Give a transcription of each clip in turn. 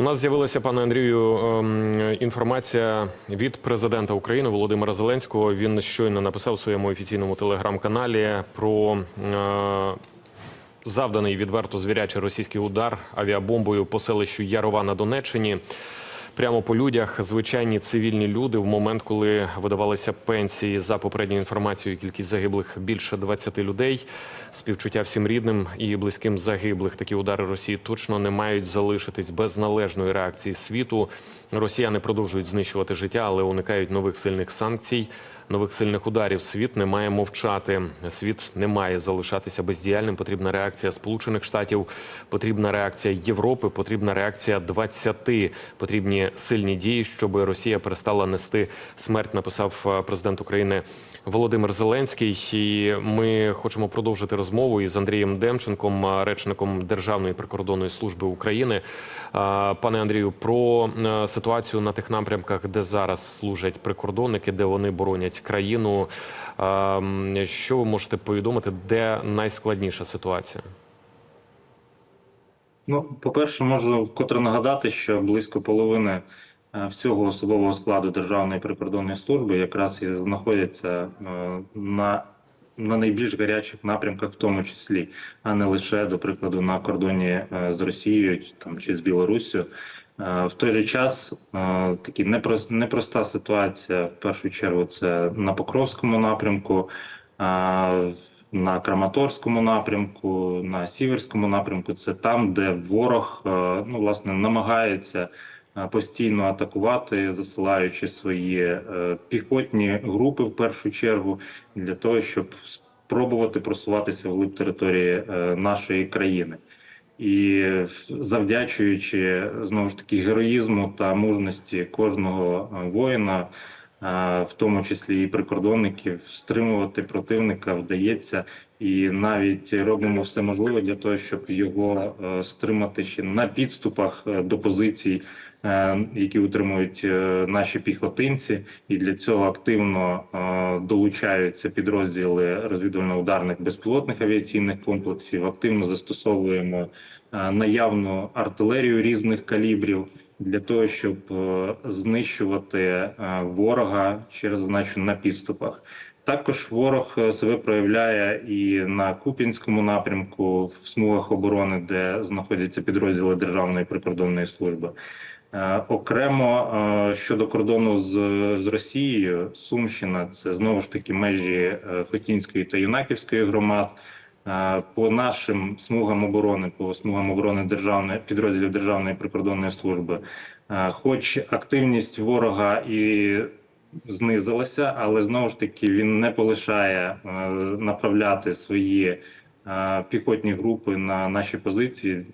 У нас з'явилася, пане Андрію, ем, інформація від президента України Володимира Зеленського. Він щойно написав у своєму офіційному телеграм-каналі про е, завданий відверто звірячий російський удар авіабомбою по селищу Ярова на Донеччині. Прямо по людях звичайні цивільні люди в момент, коли видавалися пенсії за попередньою інформацією, кількість загиблих більше 20 людей. Співчуття всім рідним і близьким загиблих. Такі удари Росії точно не мають залишитись без належної реакції світу. Росіяни продовжують знищувати життя, але уникають нових сильних санкцій. Нових сильних ударів світ не має мовчати. Світ не має залишатися бездіяльним. Потрібна реакція Сполучених Штатів, потрібна реакція Європи, потрібна реакція 20. Потрібні сильні дії, щоб Росія перестала нести смерть. Написав е, президент України Володимир Зеленський. І ми хочемо продовжити розмову із Андрієм Демченком, е, речником Державної прикордонної служби України. Е, Пане Андрію, про ситуацію на тих напрямках, де зараз служать прикордонники, де вони боронять країну. Е, Що ви можете повідомити, де найскладніша ситуація? Ну, по-перше, можу вкотре нагадати, що близько половини е, всього особового складу Державної прикордонної служби якраз і знаходяться е, на, на найбільш гарячих напрямках, в тому числі, а не лише, до прикладу, на кордоні е, з Росією там, чи з Білоруссю. Е, В той же час е, такі непроста ситуація. В першу чергу це на Покровському напрямку, на Краматорському напрямку, на Сіверському напрямку. Це там, де ворог ну, власне намагається постійно атакувати, засилаючи свої е, піхотні групи в першу чергу для того, щоб спробувати просуватися вглиб території е, нашої країни. І завдячуючи знову ж таки героїзму та мужності кожного е, воїна, е, в тому числі і прикордонників, стримувати противника вдається, і навіть робимо все можливе для того, щоб його е, стримати ще на підступах е, до позицій, е, які утримують наші піхотинці, і для цього активно долучаються підрозділи розвідувально-ударних безпілотних авіаційних комплексів. Активно застосовуємо наявну артилерію різних калібрів для того, щоб е, знищувати е, ворога через зазначено на підступах. Також ворог е, себе проявляє і на Куп'янському напрямку, в смугах оборони, де знаходяться підрозділи Державної прикордонної служби. Окремо щодо кордону з, з Росією, Сумщина це знову ж таки межі Хотінської та Юнаківської громад. По нашим смугам оборони, по смугам оборони державної підрозділів Державної прикордонної служби, хоч активність ворога і знизилася, але знову ж таки він не полишає е, направляти свої е, піхотні групи на наші позиції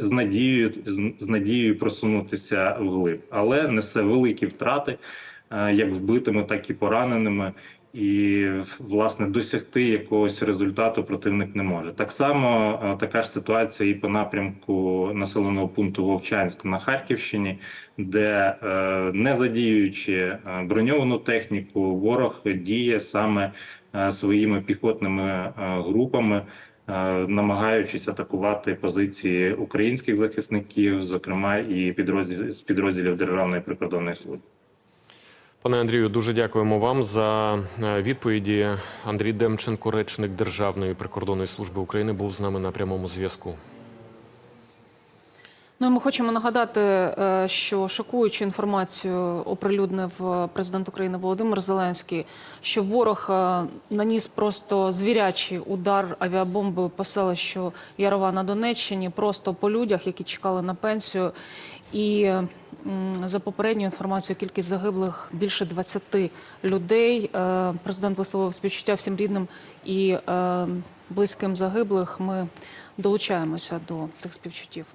з надією з надією просунутися вглиб, але несе великі втрати, е, як вбитими, так і пораненими. І власне досягти якогось результату противник не може. Так само е, така ж ситуація і по напрямку населеного пункту Вовчанськ на Харківщині, де е, не задіюючи е, броньовану техніку, ворог діє саме своїми піхотними групами, намагаючись атакувати позиції українських захисників, зокрема і підрозділ з підрозділів Державної прикордонної служби. Пане Андрію, дуже дякуємо вам за е, відповіді. Андрій Демченко, речник Державної прикордонної служби України, був з нами на прямому зв'язку. Ну, ми хочемо нагадати, е, що шокуючу інформацію оприлюднив е, президент України Володимир Зеленський, що ворог е, наніс просто звірячий удар авіабомбою по селищу Ярова на Донеччині, просто по людях, які чекали на пенсію. І за попередньою інформацією, кількість загиблих більше 20 людей. Президент висловив співчуття всім рідним і близьким загиблих. Ми долучаємося до цих співчуттів.